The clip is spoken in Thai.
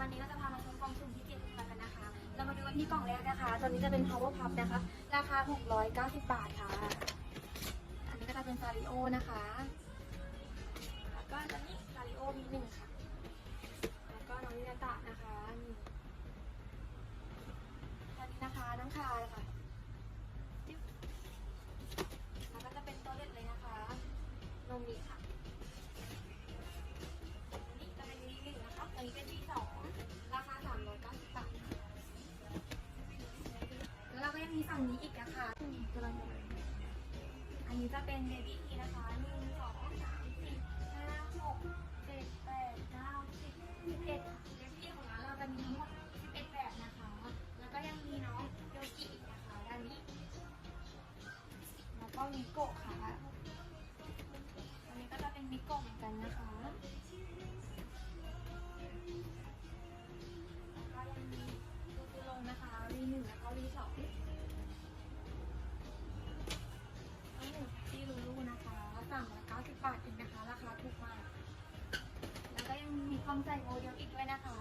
วันนี้เราจะพามาชมกล่องสุ่มที่เจ็ดกันนะคะ เรามาดูกันที่กล่องแรกนะคะ ตัวนี้จะเป็น power pop นะคะ ราคา 690 บาทค่ะ อันนี้ก็จะเป็นซาริโอนะคะ แล้วก็อันนี้ซาริโอมีหนึ่งค่ะ นี้อีกนะคะอันนี้จะเป็นเบบี้ทีนะคะหนึ่งสองสามสี่ห้าหกเจ็ดแปดเก้าสิบสิบเอ็ดเบบี้ของเราเราจะมีทั้งหมดสิบเอ็ดแบบนะคะ แล้วก็ยังมีน้องโยกิอีกนะคะด้านนี้แล้วก็มิโกะค่ะอันนี้ก็จะเป็นมิโกะเหมือนกันนะคะแล้วก็ยังมีดูดูลงนะคะวีหนึ่งแล้วก็วีสอง ความใส่โมเดลอีกด้วยนะคะ